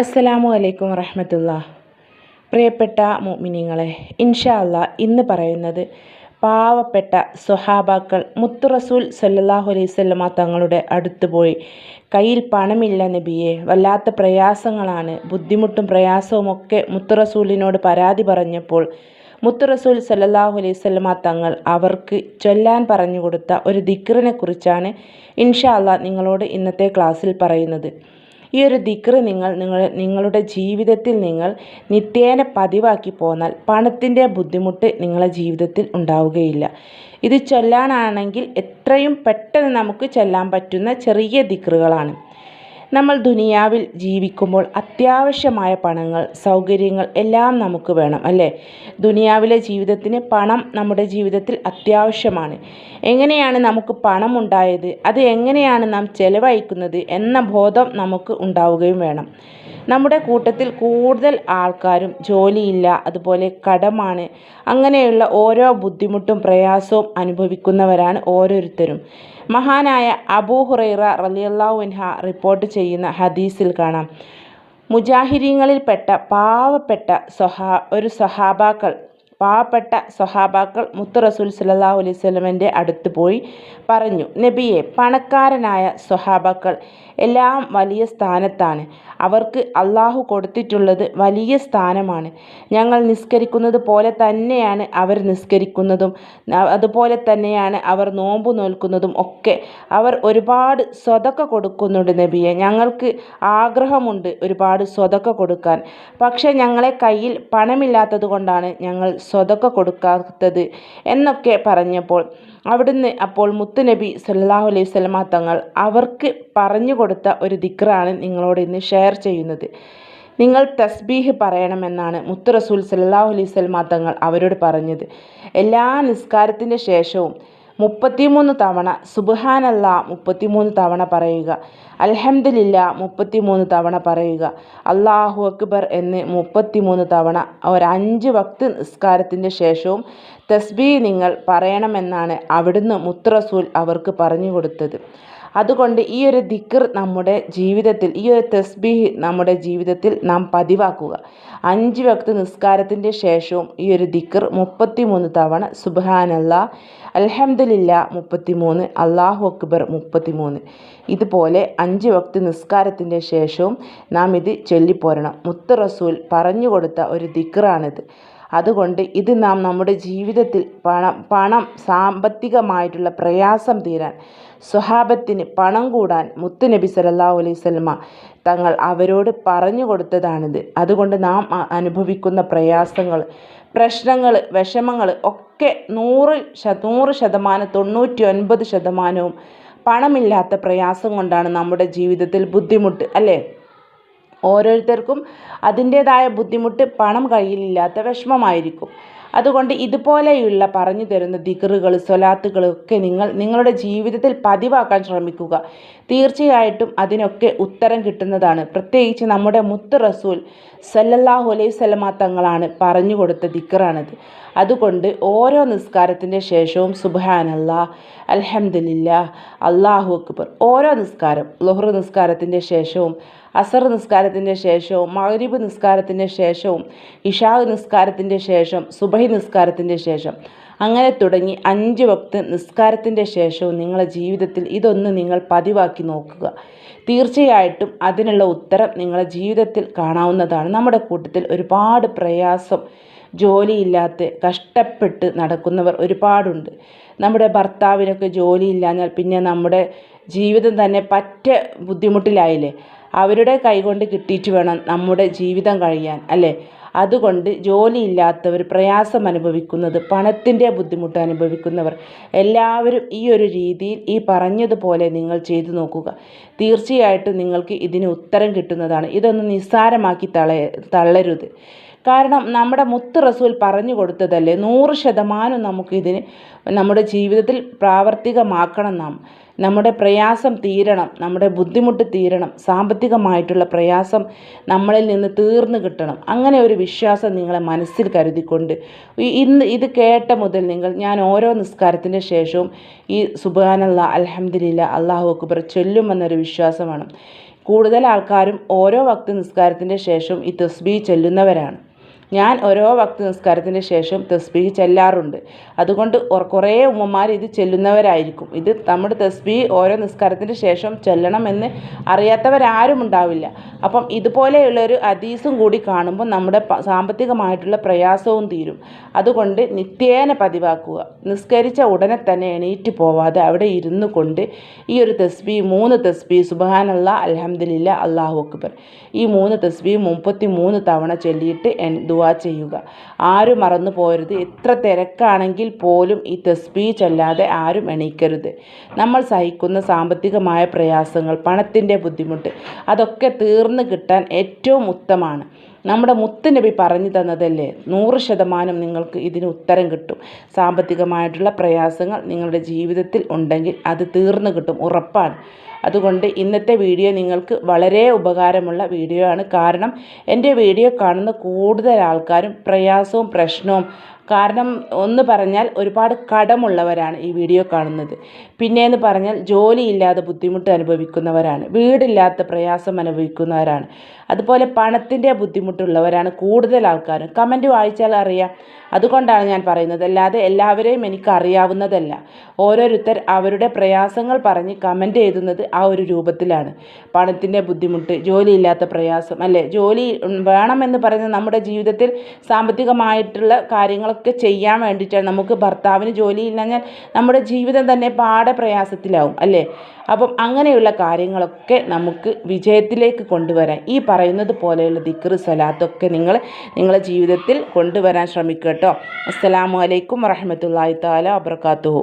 അസ്സലാമു അലൈക്കും വറഹമത്തുള്ള. പ്രിയപ്പെട്ട മോമിനിങ്ങളെ ഇൻഷാ അല്ലാ ഇന്ന് പറയുന്നത് പാവപ്പെട്ട സ്വഹാബാക്കൾ മുത്തു റസൂൽ സല്ലല്ലാഹു അലൈഹി തങ്ങളുടെ അടുത്ത് പോയി. കയ്യിൽ പണമില്ല നബിയെ വല്ലാത്ത പ്രയാസങ്ങളാണ്. ബുദ്ധിമുട്ടും പ്രയാസവും ഒക്കെ മുത്തു റസൂലിനോട് പരാതി പറഞ്ഞപ്പോൾ മുത്തു റസൂൽ സല്ലല്ലാഹു അലൈഹി തങ്ങൾ അവർക്ക് ചൊല്ലാൻ പറഞ്ഞു കൊടുത്ത ഒരു ദിക്റിനെ കുറിച്ചാണ് ഇൻഷാ അല്ലാ നിങ്ങളോട് ഇന്നത്തെ ക്ലാസ്സിൽ പറയുന്നത്. ഈ ഒരു ദിക്റ് നിങ്ങൾ നിങ്ങൾ നിങ്ങളുടെ ജീവിതത്തിൽ നിങ്ങൾ നിത്യേന പതിവാക്കി പോന്നാൽ പണത്തിന്റെ ബുദ്ധിമുട്ട് നിങ്ങളുടെ ജീവിതത്തിൽ ഉണ്ടാവുകയില്ല. ഇത് ചൊല്ലാനാണെങ്കിൽ എത്രയും പെട്ടെന്ന് നമുക്ക് ചൊല്ലാൻ പറ്റുന്ന ചെറിയ ദിക്റുകളാണ്. നമ്മൾ ദുനിയാവിൽ ജീവിക്കുമ്പോൾ അത്യാവശ്യമായ പണങ്ങൾ സൗകര്യങ്ങൾ എല്ലാം നമുക്ക് വേണം അല്ലേ? ദുനിയാവിലെ ജീവിതത്തിന് പണം നമ്മുടെ ജീവിതത്തിൽ അത്യാവശ്യമാണ്. എങ്ങനെയാണ് നമുക്ക് പണം ഉണ്ടായത് അത് എങ്ങനെയാണ് നാം ചെലവഴിക്കുന്നത് എന്ന ബോധം നമുക്ക് ഉണ്ടാവുകയും വേണം. നമ്മുടെ കൂട്ടത്തിൽ കൂടുതൽ ആൾക്കാരും ജോലിയില്ല അതുപോലെ കടമാണ്. അങ്ങനെയുള്ള ഓരോ ബുദ്ധിമുട്ടും പ്രയാസവും അനുഭവിക്കുന്നവരാണ് ഓരോരുത്തരും. മഹാനായ അബൂ ഹുറൈറ റലിയല്ലാ അൻഹ റിപ്പോർട്ട് ചെയ്യുന്ന ഹദീസിൽ കാണാം. മുജാഹിരീങ്ങളിൽപ്പെട്ട പാവപ്പെട്ട സ്വഹാ ഒരു സ്വഹാബാക്കൾ പാവപ്പെട്ട സ്വഹാബാക്കൾ മുത്തു റസൂൽ സല്ലല്ലാഹു അലൈഹി വസല്ലമയുടെ അടുത്ത് പോയി പറഞ്ഞു നബിയെ പണക്കാരനായ സ്വഹാബാക്കൾ എല്ലാം വലിയ സ്ഥാനത്താണ്. അവർക്ക് അള്ളാഹു കൊടുത്തിട്ടുള്ളത് വലിയ സ്ഥാനമാണ്. ഞങ്ങൾ നിസ്കരിക്കുന്നത് പോലെ തന്നെയാണ് അവർ നിസ്കരിക്കുന്നതും അതുപോലെ തന്നെയാണ് അവർ നോമ്പ് നോൽക്കുന്നതും ഒക്കെ അവർ ഒരുപാട് സ്വതക്ക കൊടുക്കുന്നുണ്ട് നബിയെ. ഞങ്ങൾക്ക് ആഗ്രഹമുണ്ട് ഒരുപാട് സ്വതക്ക കൊടുക്കാൻ. പക്ഷേ ഞങ്ങളെ കയ്യിൽ പണമില്ലാത്തത് കൊണ്ടാണ് ഞങ്ങൾ സ്വതക്ക കൊടുക്കാത്തത് എന്നൊക്കെ പറഞ്ഞപ്പോൾ അവിടുന്ന് അപ്പോൾ മുത്തുനബി സല്ലാഹു അലൈഹി വസല്ലമ തങ്ങൾ അവർക്ക് പറഞ്ഞു കൊടുത്ത ഒരു ദിക്റാണ് നിങ്ങളോട് ഇന്ന് ഷെയർ ചെയ്യുന്നത്. നിങ്ങൾ തസ്ബീഹ് പറയണമെന്നാണ് മുത്ത് റസൂൽ സല്ലാഹു അലൈഹി വസല്ലമ തങ്ങൾ അവരോട് പറഞ്ഞത്. എല്ലാ നിസ്കാരത്തിന്റെ ശേഷവും മുപ്പത്തിമൂന്ന് തവണ. സുബ്ഹാനല്ല മുപ്പത്തിമൂന്ന് തവണ പറയുക. അൽഹംദില്ല മുപ്പത്തിമൂന്ന് തവണ പറയുക. അള്ളാഹു അക്ബർ എന്ന് മുപ്പത്തിമൂന്ന് തവണ. ഒരഞ്ച് വക്ത് നിസ്കാരത്തിന്റെ ശേഷവും തസ്ബീ നിങ്ങൾ പറയണമെന്നാണ് അവിടുന്ന് മുത്തറസൂൽ അവർക്ക് പറഞ്ഞു കൊടുത്തത്. അതുകൊണ്ട് ഈ ഒരു ദിക്ർ നമ്മുടെ ജീവിതത്തിൽ ഈ ഒരു തസ്ബീഹ് നമ്മുടെ ജീവിതത്തിൽ നാം പതിവാക്കുക. അഞ്ച് വക്ത് നിസ്കാരത്തിന്റെ ശേഷവും ഈ ഒരു ദിക്ർ മുപ്പത്തിമൂന്ന് തവണ സുബ്ഹാനല്ലാ മുപ്പത്തി മുപ്പത്തിമൂന്ന് അള്ളാഹു അക്ബർ മുപ്പത്തിമൂന്ന്. ഇതുപോലെ അഞ്ച് വക്ത് നിസ്കാരത്തിന്റെ ശേഷവും നാം ഇത് ചൊല്ലിപ്പോരണം. മുത്ത് റസൂൽ പറഞ്ഞു കൊടുത്ത ഒരു ദിക്റാണിത്. അതുകൊണ്ട് ഇത് നാം നമ്മുടെ ജീവിതത്തിൽ പണം പണം സാമ്പത്തികമായിട്ടുള്ള പ്രയാസം തീരാൻ സ്വഹാബത്തിന് പണം കൂടാൻ മുത്തുനബി സല്ലല്ലാഹു അലൈഹി വസല്ലമ തങ്ങൾ അവരോട് പറഞ്ഞു കൊടുത്തതാണിത്. അതുകൊണ്ട് നാം അനുഭവിക്കുന്ന പ്രയാസങ്ങൾ പ്രശ്നങ്ങൾ വിഷമങ്ങൾ ഒക്കെ നൂറ് നൂറ് ശതമാനം തൊണ്ണൂറ്റി ഒൻപത് ശതമാനവും പണമില്ലാത്ത പ്രയാസം കൊണ്ടാണ് നമ്മുടെ ജീവിതത്തിൽ ബുദ്ധിമുട്ട് അല്ലേ? ഓരോരുത്തർക്കും അതിന്റേതായ ബുദ്ധിമുട്ട് പണം കയ്യിലില്ലാത്ത വിഷമമായിരിക്കും. അതുകൊണ്ട് ഇതുപോലെയുള്ള പറഞ്ഞു തരുന്ന ദിക്റുകൾ സ്വലാത്തുകളൊക്കെ നിങ്ങൾ നിങ്ങളുടെ ജീവിതത്തിൽ പതിവാക്കാൻ ശ്രമിക്കുക. തീർച്ചയായിട്ടും അതിനൊക്കെ ഉത്തരം കിട്ടുന്നതാണ്. പ്രത്യേകിച്ച് നമ്മുടെ മുത്ത് റസൂൽ സല്ലല്ലാഹു അലൈഹി സ്വലമാ തങ്ങളാണ് പറഞ്ഞു കൊടുത്ത ദിക്റാണിത് അതുകൊണ്ട് ഓരോ നിസ്കാരത്തിന്റെ ശേഷവും സുബാനല്ല അലഹമില്ല അള്ളാഹു അക്ബർ. ഓരോ നിസ്കാരം ലൊഹ്റു നിസ്കാരത്തിന്റെ ശേഷവും അസർ നിസ്കാരത്തിന്റെ ശേഷവും മഗ്രിബ് നിസ്കാരത്തിന്റെ ശേഷവും ഇഷാ നിസ്കാരത്തിന്റെ ശേഷം സുബഹി നിസ്കാരത്തിന്റെ ശേഷം. അങ്ങനെ തുടങ്ങി അഞ്ച് വക്ത് നിസ്കാരത്തിന്റെ ശേഷവും നിങ്ങളുടെ ജീവിതത്തിൽ ഇതൊന്ന് നിങ്ങൾ പതിവാക്കി നോക്കുക. തീർച്ചയായിട്ടും അതിനുള്ള ഉത്തരം നിങ്ങളുടെ ജീവിതത്തിൽ കാണാവുന്നതാണ്. നമ്മുടെ കൂട്ടത്തിൽ ഒരുപാട് പ്രയാസം ജോലിയില്ലാത്ത കഷ്ടപ്പെട്ട് നടക്കുന്നവർ ഒരുപാടുണ്ട്. നമ്മുടെ ഭർത്താവിനൊക്കെ ജോലിയില്ലാഞ്ഞാൽ പിന്നെ നമ്മുടെ ജീവിതം തന്നെ പറ്റ ബുദ്ധിമുട്ടിലായില്ലേ? അവരുടെ കൈകൊണ്ട് കിട്ടിയിട്ട് വേണം നമ്മുടെ ജീവിതം കഴിയാൻ അല്ലേ? അതുകൊണ്ട് ജോലിയില്ലാത്തവർ പ്രയാസം അനുഭവിക്കുന്നത് പണത്തിന്റെ ബുദ്ധിമുട്ട് അനുഭവിക്കുന്നവർ. എല്ലാവരും ഈ ഒരു രീതിയിൽ ഈ പറഞ്ഞതുപോലെ നിങ്ങൾ ചെയ്തു നോക്കുക. തീർച്ചയായിട്ടും നിങ്ങൾക്ക് ഇതിന് ഉത്തരം കിട്ടുന്നതാണ്. ഇതൊന്ന് നിസ്സാരമാക്കി തള തള്ളരുത്. കാരണം നമ്മുടെ മുത്ത് റസൂൽ പറഞ്ഞു കൊടുത്തതല്ലേ? നൂറ് ശതമാനം നമുക്കിതിന് നമ്മുടെ ജീവിതത്തിൽ പ്രാവർത്തികമാക്കണം നാം. നമ്മുടെ പ്രയാസം തീരണം നമ്മുടെ ബുദ്ധിമുട്ട് തീരണം സാമ്പത്തികമായിട്ടുള്ള പ്രയാസം നമ്മളിൽ നിന്ന് തീർന്നു കിട്ടണം. അങ്ങനെ ഒരു വിശ്വാസം നിങ്ങളെ മനസ്സിൽ കരുതിക്കൊണ്ട് ഇന്ന് ഇത് കേട്ട മുതൽ നിങ്ങൾ ഞാൻ ഓരോ നിസ്കാരത്തിന്റെ ശേഷവും ഈ സുബാനല്ല അലഹമ്മദില്ല അള്ളാഹു അക്ബർ ചൊല്ലുമെന്നൊരു വിശ്വാസമാണ്. കൂടുതൽ ആൾക്കാരും ഓരോ ഭക്തി നിസ്കാരത്തിന്റെ ശേഷവും ഈ തസ്ബീ ചൊല്ലുന്നവരാണ്. ഞാൻ ഓരോ വക്ത് നിസ്കാരത്തിന് ശേഷം തസ്ബീഹ് ചെല്ലാറുണ്ട്. അതുകൊണ്ട് കുറേ ഉമ്മമാർ ഇത് ചെല്ലുന്നവരായിരിക്കും. ഇത് നമ്മുടെ തസ്ബീഹ് ഓരോ നിസ്കാരത്തിന് ശേഷം ചെല്ലണമെന്ന് അറിയാത്തവരാരും ഉണ്ടാവില്ല. അപ്പം ഇതുപോലെയുള്ളൊരു ഹദീസും കൂടി കാണുമ്പോൾ നമ്മുടെ സാമ്പത്തികമായിട്ടുള്ള പ്രയാസവും തീരും. അതുകൊണ്ട് നിത്യേന പതിവാക്കുക. നിസ്കരിച്ച ഉടനെ തന്നെ എണീറ്റ് പോവാതെ അവിടെ ഇരുന്നു കൊണ്ട് ഈ ഒരു തസ്ബി മൂന്ന് തസ്ബി സുബഹാനല്ല അലഹമ്മദില്ല അള്ളാഹു അക്ബർ. ഈ മൂന്ന് തസ്ബി മുപ്പത്തി മൂന്ന് തവണ ചൊല്ലിയിട്ട് ദുവാ ചെയ്യുക. ആരും മറന്നു പോരുത്. എത്ര തിരക്കാണെങ്കിൽ പോലും ഈ തസ്ബീ ചൊല്ലാതെ ആരും എണീക്കരുത്. നമ്മൾ സഹിക്കുന്ന സാമ്പത്തികമായ പ്രയാസങ്ങൾ പണത്തിന്റെ ബുദ്ധിമുട്ട് അതൊക്കെ തീർന്നു കിട്ടാൻ ഏറ്റവും ഉത്തമമാണ്. നമ്മുടെ മുത്തുനബി പറഞ്ഞു തന്നതല്ലേ? നൂറ് ശതമാനം നിങ്ങൾക്ക് ഇതിന് ഉത്തരം കിട്ടും. സാമ്പത്തികമായിട്ടുള്ള പ്രയാസങ്ങൾ നിങ്ങളുടെ ജീവിതത്തിൽ ഉണ്ടെങ്കിൽ അത് തീർന്നു കിട്ടും ഉറപ്പാണ്. അതുകൊണ്ട് ഇന്നത്തെ വീഡിയോ നിങ്ങൾക്ക് വളരെ ഉപകാരമുള്ള വീഡിയോ ആണ്. കാരണം എന്റെ വീഡിയോ കാണുന്ന കൂടുതൽ ആൾക്കാരും പ്രയാസവും പ്രശ്നവും കാരണം ഒന്ന് പറഞ്ഞാൽ ഒരുപാട് കടമുള്ളവരാണ് ഈ വീഡിയോ കാണുന്നത്. പിന്നെയെന്ന് പറഞ്ഞാൽ ജോലിയില്ലാതെ ബുദ്ധിമുട്ട് അനുഭവിക്കുന്നവരാണ് വീടില്ലാത്ത പ്രയാസം അനുഭവിക്കുന്നവരാണ്. അതുപോലെ പണത്തിന്റെ ബുദ്ധിമുട്ടുള്ളവരാണ് കൂടുതൽ ആൾക്കാരും. കമന്റ് വായിച്ചാൽ അറിയാം. അതുകൊണ്ടാണ് ഞാൻ പറയുന്നത്. അല്ലാതെ എല്ലാവരെയും എനിക്ക് അറിയാവുന്നതല്ല ഓരോരുത്തർ അവരുടെ പ്രയാസങ്ങൾ പറഞ്ഞ് കമന്റ് എഴുതുന്നത് ആ ഒരു രൂപത്തിലാണ്. പണത്തിന്റെ ബുദ്ധിമുട്ട് ജോലിയില്ലാത്ത പ്രയാസം അല്ലേ? ജോലി വേണമെന്ന് പറയുന്നത് നമ്മുടെ ജീവിതത്തിൽ സാമ്പത്തികമായിട്ടുള്ള കാര്യങ്ങളൊക്കെ ചെയ്യാൻ വേണ്ടിയിട്ടാണ് നമുക്ക് ഭർത്താവിന് ജോലിയില്ലാഞ്ഞാൽ നമ്മുടെ ജീവിതം തന്നെ പാടെ പ്രയാസത്തിലാവും അല്ലേ? അപ്പം അങ്ങനെയുള്ള കാര്യങ്ങളൊക്കെ നമുക്ക് വിജയത്തിലേക്ക് കൊണ്ടുവരാൻ ഈ പറയുന്നത് പോലെയുള്ള ദിക്ർ സലാത്തൊക്കെ നിങ്ങൾ നിങ്ങളുടെ ജീവിതത്തിൽ കൊണ്ടുവരാൻ ശ്രമിക്കുക കേട്ടോ. അസ്സലാമു അലൈക്കും വറഹമത്തല്ലാഹി താല വബർക്കാത്തുഹു